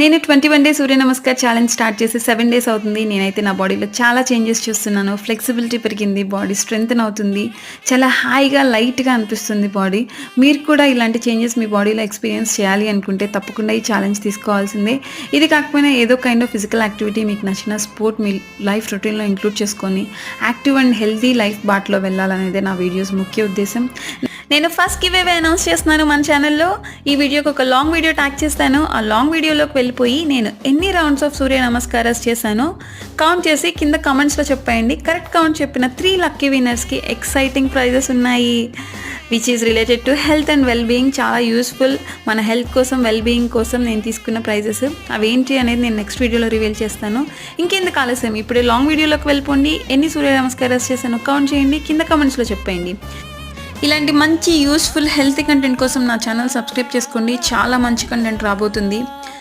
నేను twenty one day Surya Namaskar challenge start చేసి seven days అవుతుంది. నేనైతే నా బాడీలో చాలా చేంజెస్ చూస్తున్నాను. ఫ్లెక్సిబిలిటీ పెరిగింది బాడీ స్ట్రెంగ్త్ అవుతుంది. చాలా హాయిగా లైట్గా అనిపిస్తుంది బాడీ. మీరు కూడా ఇలాంటి చేంజెస్ మీ బాడీలో ఎక్స్పీరియన్స్ చేయాలి అనుకుంటే తప్పకుండా ఈ ఛాలెంజ్ తీసుకోవాల్సిందే. ఇది కాకపోయినా ఏదో కైండ్ ఆఫ్ ఫిజికల్ యాక్టివిటీ మీకు నచ్చిన స్పోర్ట్ మీ లైఫ్ రొటీన్లో ఇంక్లూడ్ చేసుకొని యాక్టివ్ అండ్ హెల్తీ లైఫ్ బాటలో వెళ్ళాలనేదే నా వీడియోస్ ముఖ్య ఉద్దేశం. నేను ఫస్ట్ గివ్ అవే అనౌన్స్ చేస్తున్నాను మన ఛానల్లో ఈ వీడియోకి ఒక లాంగ్ వీడియో ట్యాక్ చేస్తాను. ఆ లాంగ్ వీడియోలోకి వెళ్ళిపోయి నేను ఎన్ని రౌండ్స్ ఆఫ్ సూర్య నమస్కారాలు చేశానో కౌంట్ చేసి కింద కామెంట్స్లో చెప్పేయండి. కరెక్ట్ కౌంట్ చెప్పిన త్రీ లక్కీ విన్నర్స్కి ఎక్సైటింగ్ ప్రైజెస్ ఉన్నాయి. Which is related to health and well being చాలా యూస్ఫుల్ మన హెల్త్ కోసం వెల్ బీయింగ్ కోసం నేను తీసుకున్న ప్రైజెస్ అవేంటి అనేది నేను నెక్స్ట్ వీడియోలో రివీల్ చేస్తాను. ఇంకెందుకు ఆలస్యం? ఇప్పుడే లాంగ్ వీడియోలోకి వెళ్ళిపోండి. ఎన్ని సూర్య నమస్కారాలు చేశాను కౌంట్ చేయండి. కింద కామెంట్స్లో చెప్పేయండి. ఇలాంటి మంచి యూస్ఫుల్ హెల్తీ కంటెంట్ కోసం నా ఛానల్ సబ్స్క్రైబ్ చేసుకోండి. చాలా మంచి కంటెంట్ రాబోతుంది.